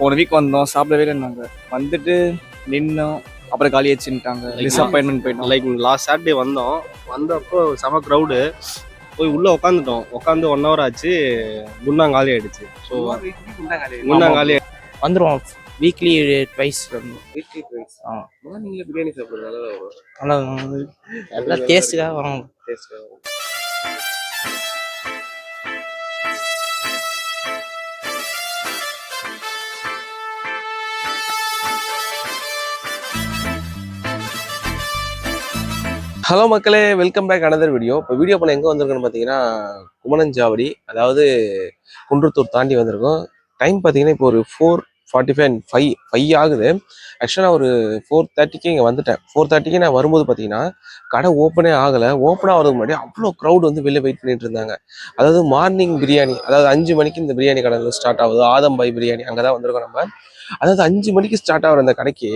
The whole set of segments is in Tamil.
போன வீக் வந்தோம் சாப்பிடவே இல்லைன்னாங்க வந்துட்டு நின்னோம் அப்புறம் காலி வச்சுட்டாங்க டிசப்பாயின்மெண்ட் போயிட்டோம். லைக் லாஸ்ட் சாட்டர்டே வந்தோம். வந்தப்போ செம க்ரௌடு போய் உள்ள உட்காந்துட்டோம் உட்காந்து ஒன் ஹவர் ஆச்சு. குண்டாங் காலி ஆயிடுச்சு. ஸோ குண்டாங் காலி வந்துருவோம். வீக்லி ட்வைஸ் ஆ. நீங்களே பிரியாணி சாப்பிடுறது நல்லா எல்லாம் டேஸ்ட்டுக்காக வாங்க ஹலோ மக்களே வெல்கம் பேக் அனதர் வீடியோ இப்போ வீடியோ பண்ண எங்கே வந்திருக்கோன்னு பார்த்தீங்கன்னா குமணஞ்சாவடி அதாவது குன்றத்தூர் தாண்டி வந்திருக்கோம். டைம் பார்த்தீங்கன்னா இப்போ ஒரு four forty five five five ஆகுது. ஆக்சுவலாக நான் ஒரு ஃபோர் தேர்ட்டிக்கு இங்கே வந்துட்டேன். ஃபோர் தேர்ட்டிக்கு நான் வரும்போது பார்த்தீங்கன்னா கடை ஓப்பனே ஆகலை. ஓப்பன் ஆகிறதுக்கு முன்னாடி அவ்வளோ க்ரௌட் வந்து வெளில வெயிட் பண்ணிட்டு இருந்தாங்க. அதாவது மார்னிங் பிரியாணி அதாவது அஞ்சு மணிக்கு இந்த பிரியாணி கடை ஸ்டார்ட் ஆகுது. ஆதம்பாய் பிரியாணி அங்கே தான் வந்திருக்கோம் நம்ம. அதாவது அஞ்சு மணிக்கு ஸ்டார்ட் ஆகிற அந்த கடைக்கு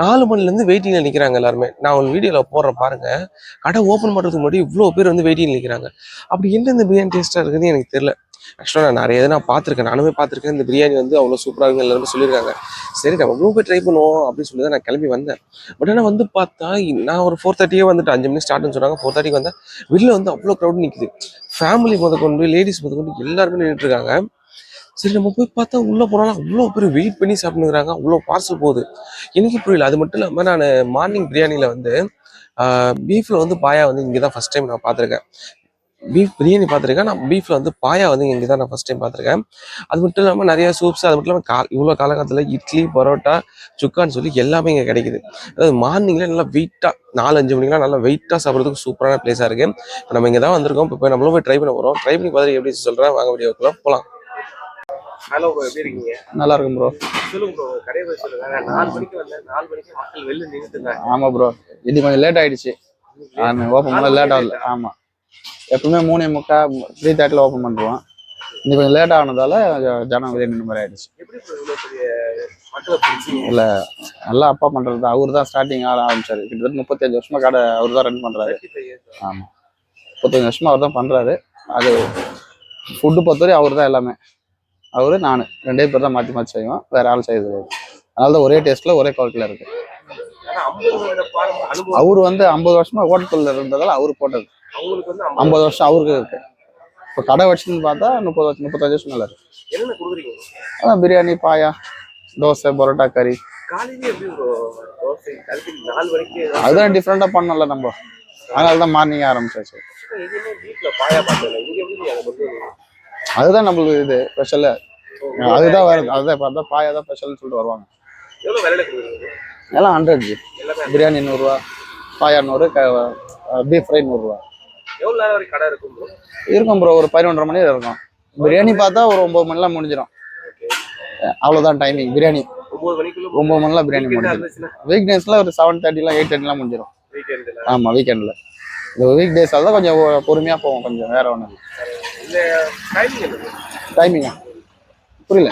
நாலு மணிலேருந்து வெயிட்டிங்கில் நிற்கிறாங்க எல்லாருமே. நான் உங்கள் வீடியோவில் போடுறேன் பாருங்க. கடை ஓப்பன் பண்ணுறதுக்கு முன்னாடி இவ்வளோ பேர் வந்து வெயிட்டிங் நிற்கிறாங்க அப்படி என்ன இந்த பிரியாணி டேஸ்ட்டாக இருக்குதுன்னு எனக்கு தெரியல. ஆக்சுவலாக நான் நிறைய இதை நான் பார்த்துருக்கேன். நானுமே பார்த்துருக்கேன். இந்த பிரியாணி வந்து அவ்வளோ சூப்பராக இருக்கும் எல்லாருமே சொல்லியிருக்காங்க. சரி நம்ம போய் ட்ரை பண்ணுவோம் அப்படின்னு சொல்லி தான் நான் கிளம்பி வந்தேன். பட் ஆனால் வந்து பார்த்தா நான் ஒரு ஃபோர் தேர்ட்டியே வந்துட்டு அஞ்சு மணி ஸ்டார்ட்னு சொன்னாங்க. ஃபோர் தேர்ட்டிக்கு வந்தேன். வெளில வந்து அவ்வளோ க்ரௌட் நிற்குது ஃபேமிலி முத கொண்டு லேடிஸ் முத கொண்டு எல்லாருமே நின்றுட்டு இருக்காங்க. சரி நம்ம போய் பார்த்தா உள்ளே போனாலும் அவ்வளோ பேர் வெயிட் பண்ணி சாப்பிட்டுக்கிறாங்க அவ்வளோ பார்சல் போகுது. எனக்கு புரியல. அது மட்டும் இல்லாமல் நான் மார்னிங் பிரியாணியில் வந்து பீஃபில் வந்து பாயா வந்து இங்கே தான் ஃபஸ்ட் டைம் நான் பார்த்துருக்கேன். பீஃப் பிரியாணி பார்த்துருக்கேன். நான் பீஃபில் வந்து பாயா வந்து இங்கே தான் நான் ஃபஸ்ட் டைம் பார்த்துருக்கேன். அது மட்டும் இல்லாமல் நிறைய சூப்ஸ் அது மட்டும் இல்லாமல் கா இவ்வளோ காலகட்டத்தில் இட்லி பரோட்டா சுக்கான்னு சொல்லி எல்லாமே இங்கே கிடைக்குது. அதாவது மார்னிங்கில் நல்லா வெயிட்டாக நாலு அஞ்சு மணிக்கெலாம் நல்லா வெயிட்டாக சாப்பிட்றதுக்கு சூப்பரான பிளேஸாக இருக்குது இப்போ நம்ம இங்கே தான் வந்திருக்கோம். இப்போ நம்மளும் போய் ட்ரை பண்ண போகிறோம் ட்ரை பண்ணி பார்த்துட்டு எப்படி சொல்கிறேன் வாங்க வீடியோக்குள்ள போகலாம் ஹலோ எப்படி இருக்கீங்க? நல்லா இருக்கும் ப்ரோ சொல்லுங்க ப்ரோ கடையை போய் சொல்லுங்க. நாலு மணிக்கு வந்தேன். நாலு மணிக்கு மக்கள் வெளில நின்றுட்டு இருந்தாங்க. ஆமா ப்ரோ இது கொஞ்சம் லேட் ஆயிடுச்சு. ஓப்பன் பண்ண லேட் ஆகல. ஆமா. எப்பவுமே மூணே முக்கா த்ரீ தேர்ட்டில ஓப்பன் பண்ணுவோம் இது கொஞ்சம் லேட் ஆனதால ஜனம் வெளியே நின்று மாதிரி ஆயிடுச்சு. ப்ரோ இல்ல நல்லா அப்பா பண்றது அவர் தான் ஸ்டார்டிங் ஆர ஆரம்பிச்சாரு. கிட்டத்தட்ட முப்பத்தஞ்சு வருஷமா கடை அவர் தான் ரன் பண்றாரு. ஆமா. முப்பத்தஞ்சு வருஷமா அவர் தான் பண்றாரு. அது ஃபுட்டு பொறுத்தவரை அவர் தான் எல்லாமே. அவரு நான். ரெண்டே பேர் தான் மாற்றி மாற்றி செய்வோம். வேற ஆள் செய்ய தெரியாது அதனால தான் ஒரே டேஸ்ட்ல ஒரே குவாலிட்டியில் இருக்கு. அவர் வந்து ஐம்பது வருஷமா ஹோட்டல்ல இருந்ததால அவர் போட்டது. ஐம்பது வருஷம் அவருக்கு இருக்கு. இப்போ கடை வச்சுன்னு பார்த்தா முப்பது வருஷம் முப்பத்தஞ்சு வருஷம் மேல இருக்கு. அதான் பிரியாணி பாயா தோசை பரோட்டா கறி. அதுதான் டிஃப்ரெண்டா பண்ணல நம்ம. அதனால தான் மார்னிங் ஆரம்பிச்சாச்சு. அதுதான் நம்மளுக்கு இது ஸ்பெஷல் அதுதான் வேற அதுதான் இப்போ அதான் பாயா தான் ஸ்பெஷல்னு சொல்லிட்டு வருவாங்க. எல்லாம் ஹண்ட்ரட் ஜி. பிரியாணி நூறுரூவா பாயா நூறு பீஃப் ஃப்ரை நூறுரூவா. இருக்கும் ப்ரோ ஒரு பதினொன்றரை மணி இருக்கும். பிரியாணி பார்த்தா ஒரு ஒம்பது மணிலாம் முடிஞ்சிடும். அவ்வளோதான் டைமிங் பிரியாணி. ஒம்பது மணிலாம் பிரியாணி முடிஞ்சிடும். இருந்துச்சுன்னா? வீக்டேஸ்ல ஒரு செவன் தேர்ட்டிலாம் எயிட் தேர்ட்டிலாம் முடிஞ்சிடும் வீக்கெண்டில் ஆமா வீக்கெண்ட்ல இந்த வீக் டேஸால தான் கொஞ்சம் ஒ- பொறுமையா போவோம். கொஞ்சம் வேற என்னது டைமிங்கா புரியல.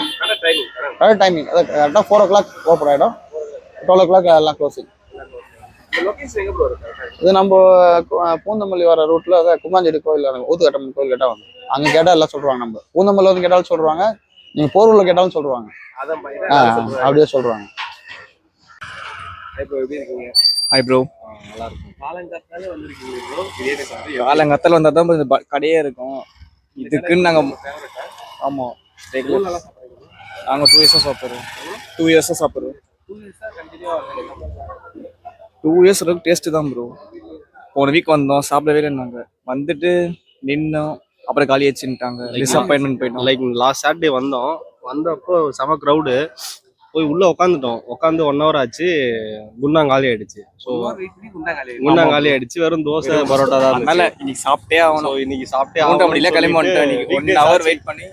கரெக்ட் டைமிங் அதான் கரெக்டாக ஃபோர் ஓ கிளாக் ஓப்பன் ஆகிடும் டுவெல் ஓ கிளாக் எல்லாம் க்ளோசிங் இது நம்ம பூந்தமல்லி வர ரூட்ல அதான் குமாஞ்சேரி கோயில் ஊத்துக்கட்டம் கோயில் கேட்டா வந்து அங்க கேட்டா எல்லாம் சொல்றாங்க நம்ம. பூந்தமல்லி வந்து கேட்டாலும் சொல்றாங்க நீங்க போரூர்ல கேட்டாலும் சொல்றாங்க அப்படியே சொல்றாங்க இப்போ எப்படி இருக்கீங்க? ஹாய் ப்ரோ நல்லா இருக்கும். காலங்காத்தாலே வந்திருக்கீங்க ப்ரோ பிரியாணி சாப்பிட்டு காலங்கத்தில் வந்தால் தான் இந்த கடையே இருக்கும் இதுக்குன்னு நாங்கள் ஆமாம் ரெகுலர் நாங்கள் டூ இயர்ஸாக சாப்பிட்றோம். டூ இயர்ஸாக சாப்பிட்றோம் டூ இயர்ஸ் வரைக்கும் டேஸ்ட்டு தான் ப்ரோ போன வீக் வந்தோம் சாப்பிடவே இல்லைன்னாங்க வந்துட்டு நின்னோம் அப்புறம் காலி வச்சுட்டாங்க டிசப்பாயின்மெண்ட் போயிட்டோம். லைக் லாஸ்ட் சாட்டர்டே வந்தோம். வந்தப்போ செம க்ரௌடு போய் உள்ள உட்காந்துட்டோம் உட்காந்து ஒன் ஹவர் ஆச்சு. குண்டாங் காலி ஆயிடுச்சு. ஸோ குண்டாங் காலி ஆயிடுச்சு. வெறும் தோசை பரோட்டா தான் அதனால இன்னைக்கு சாப்பிட்டே ஆகணும். இன்னைக்கு சாப்பிட்டே மூன்றரை மணில கிளம்பி வந்துட்டேன் ஒன் ஹவர் வெயிட் பண்ணி.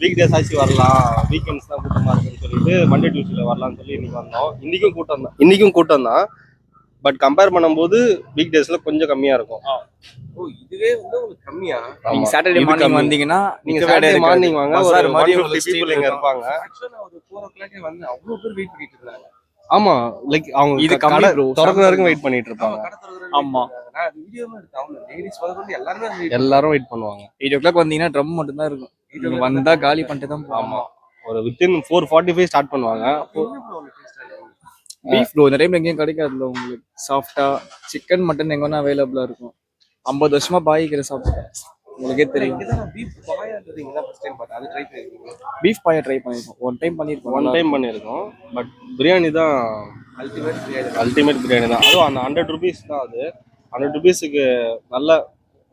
வீக் டேஸ் ஆச்சு வரலாம். வீக்கெண்ட்ஸ் தான் கூட்டமா இருக்குன்னு சொல்லிட்டு மண்டே டியூஸ்டேல வரலாம்னு சொல்லி இன்னைக்கு வந்தோம். இன்னைக்கும் கூட்டம் தான். இன்னைக்கும் கூட்டம் தான். பட் கம்பேர் பண்ணும்போது வீக் டேஸ்ல கொஞ்சம் கம்மியா இருக்கும். ஓ இதுவே வந்து உங்களுக்கு கம்மியா? நீங்க சாட்டர்டே மார்னிங். வந்தீங்கன்னா நீங்க சாட்டர்டே. மார்னிங் வாங்க ஒரு மாதிரி பீப்புள் இங்க. இருப்பாங்க. ஆக்சுவலா ஒரு ஃபோர் ஓ கிளாக்கே வந்து அவ்வளவு பேர் வெயிட் பண்ணிட்டு இருந்தாங்க. ஆமா லைக் அவங்க இது கடை. திறக்கிற வரைக்கும் வெயிட் பண்ணிட்டு இருப்பாங்க. ஆமா. எல்லாருமே எல்லாரும் வெயிட் பண்ணுவாங்க. எயிட் ஓ கிளாக் வந்தீங்கன்னா ட்ரம் மட்டும் தான் இருக்கும் வந்தா காலி பண்ணிட்டு தான் ஆமா ஒரு within four forty five start பண்ணுவாங்க பீஃப் ப்ரோ இந்த டைம்ல எங்கேயும் கிடைக்காதுல்ல உங்களுக்கு. சாஃப்டா சிக்கன் மட்டன் எங்க வேணா அவைலபிளா இருக்கும். ஐம்பது வருஷமா பாய்க்கிற சாப்பிட்டேன் உங்களுக்கே தெரியும். பீஃப் பாயா ட்ரை பண்ணிருக்கோம். ஒன் டைம் பண்ணிருக்கோம். ஒன் டைம் பண்ணியிருக்கோம் பட் பிரியாணி தான் அல்டிமேட் பிரியாணி தான். அதுவும் அந்த ஹண்ட்ரட் ருபீஸ் தான் அது. ஹண்ட்ரட் ருபீஸுக்கு நல்ல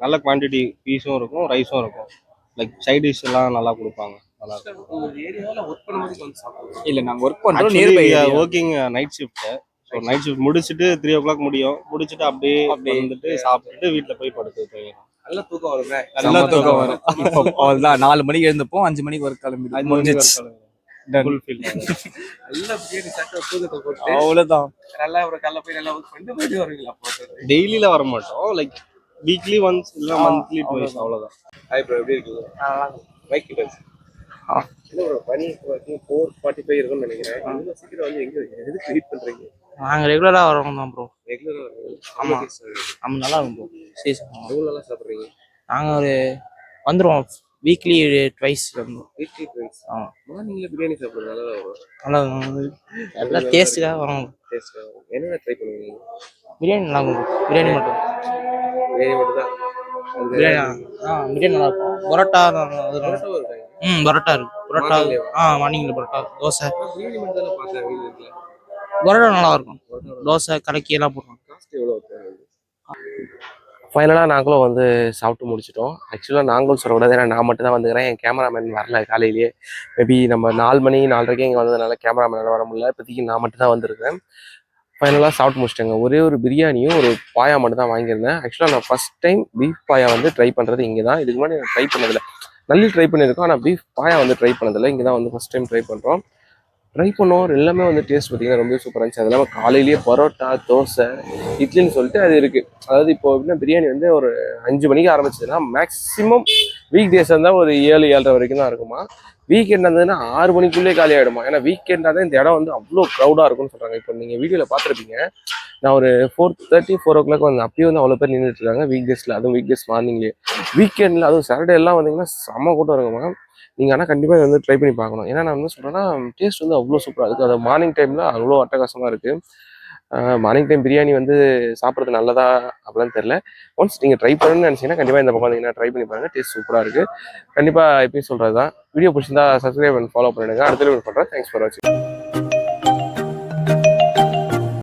நல்ல குவான்டிட்டி பீஸும் இருக்கும் ரைஸும் இருக்கும். லைக் சைட் டிஷ் எல்லாம் நல்லா கொடுப்பாங்க. நல்லா இருக்கும். இல்ல நாங்க ஒர்க் பண்றோம். Nearby working night shift so night shift முடிச்சுட்டு த்ரீ ஓ கிளாக் முடியும். முடிச்சுட்டு அப்படியே அப்படியே. வந்துட்டு சாப்பிட்டுட்டு வீட்டில் போய் படுத்து தூங்கிடும் நல்ல தூக்கம் வருமே நல்லா தூக்கம் வரும். இப்போ அவ்வளவுதான். நாலு மணிக்கு எழுந்துப்போம். அஞ்சு மணிக்கு சாப்பிட்டு அவ்வளவுதான். ஒரு ஒர்க் பண்ணிட்டு போயிட்டு வருவீங்களா? அப்போ டெய்லியில வர மாட்டோம். லைக் வீக்லி ஒன்ஸ் இல்லை மந்த்லி டுவைஸ் ஹாய் ப்ரோ எப்படி இருக்கீங்க? கிட்ட நாங்கள் ரெகுலராக வரவங்க தான் ப்ரோ ரெகுலரா ஆமா. நம்ம நல்லா இருக்கும் ப்ரோ எவ்வளோ நல்லா சாப்பிட்றீங்க? நாங்கள் ஒரு வந்துடுவோம் வீக்லி ட்வைஸ் வந்துடும் வீக்லி ட்வைஸ் ஆ. மார்னிங்ல பிரியாணி சாப்பிடுறது நல்லா வரும். டேஸ்ட்டுக்காக வரோம். டேஸ்ட் என்னென்ன ட்ரை பண்ணுவீங்க? பிரியாணி நல்லா இருக்கும். பிரியாணி மட்டும். பிரியாணி மட்டும் தான் பிரியாணி ஆ பிரியாணி நல்லா இருக்கும். பரோட்டா இருக்காங்க ம் பரோட்டா இருக்கு. பரோட்டா? ஆ மார்னிங்கில் பரோட்டா தோசை. பரோட்டா நல்லா இருக்கும். தோசை கலக்கி எல்லாம் எவ்வளோ ஃபைனலாக நாங்களும் வந்து சாப்பிட்டு முடிச்சிட்டோம். ஆக்சுவலாக நாங்களும் சொல்லக்கூடாது ஏன்னா நான் மட்டும் தான் வந்துக்கிறேன். என் கேமராமேன் வரல காலையிலேயே. மேபி நம்ம நாலு மணி நாலரைக்கு இங்கே வந்ததுனால கேமராமேனால் வர முடியல. இப்போதைக்கு நான் மட்டும் தான் வந்திருக்கேன் ஃபைனலாக சாப்பிட்டு முடிச்சிட்டேங்க. ஒரே ஒரு பிரியாணியும் ஒரு பாயா மட்டும் தான் வாங்கியிருந்தேன் ஆக்சுவலாக நான் ஃபஸ்ட் டைம் பீஃப் பாயா வந்து ட்ரை பண்ணுறது இங்கே தான் இதுக்கு முன்னாடி நான் ட்ரை பண்ணதில்லை. நல்லி ட்ரை பண்ணியிருக்கோம். ஆனால் பீஃப் பாயா வந்து ட்ரை பண்ணதில்லை. இங்கே தான் வந்து ஃபஸ்ட் டைம் ட்ரை பண்ணுறோம் ட்ரை பண்ணோம் எல்லாமே வந்து டேஸ்ட் பார்த்தீங்கன்னா ரொம்ப சூப்பராக இருந்துச்சு. அது இல்லாமல் காலையிலேயே பரோட்டா தோசை இட்லின்னு சொல்லிட்டு அது இருக்குது அதாவது இப்போ எப்படின்னா பிரியாணி வந்து ஒரு அஞ்சு மணிக்கு ஆரம்பிச்சதுன்னா மேக்ஸிமம் வீக் டேஸ் இருந்தால் ஒரு ஏழு ஏழரை வரைக்கும் தான் இருக்குமா? வீக்கெண்ட் இருந்ததுன்னா ஆறு மணிக்குள்ளே காலி ஆகிடுமா ஏன்னா வீக்கெண்டாக தான் இந்த இடம் வந்து அவ்வளோ க்ரௌடாக இருக்கும்னு சொல்கிறாங்க இப்போ நீங்கள் வீடியோவில் பார்த்துருப்பீங்க. நான் ஒரு four thirty four o'clock வந்து அப்பயும் வந்து அவ்வளோ பேர் நின்றுட்டு இருக்காங்க வீக் டேஸில் அதுவும் வீக் டேஸ் மார்னிங்லேயே வீக்கெண்டில் அதுவும் சாட்டர்டே எல்லாம் வந்தீங்கன்னா செம்ம கூட்டம் இருக்குமா நீங்கள் ஆனால் கண்டிப்பாக வந்து ட்ரை பண்ணி பார்க்கணும். ஏன்னா நான் வந்து சொல்கிறேன்னா டேஸ்ட் வந்து அவ்வளோ சூப்பராக இருக்குது அது மார்னிங் டைமில் அவ்வளோ அட்டகாசமாக இருக்குது மார்னிங் டைம் பிரியாணி வந்து சாப்பிட்றது நல்லதா அப்படிலாம் தெரில ஒன்ஸ் நீங்கள் ட்ரை பண்ணணும்னு நினச்சிங்கன்னா கண்டிப்பாக இந்த பக்கம் வந்தீங்கன்னா ட்ரை பண்ணி பாருங்கள் டேஸ்ட் சூப்பராக இருக்குது கண்டிப்பாக எப்பயும் சொல்கிறது தான் வீடியோ பிடிச்சிருந்தா சப்ஸ்கிரைப் பண்ணி ஃபாலோ பண்ணிடுங்க. அடுத்த வீடியோ பண்ணுறேன் தேங்க்ஸ் ஃபார் வாட்சிங்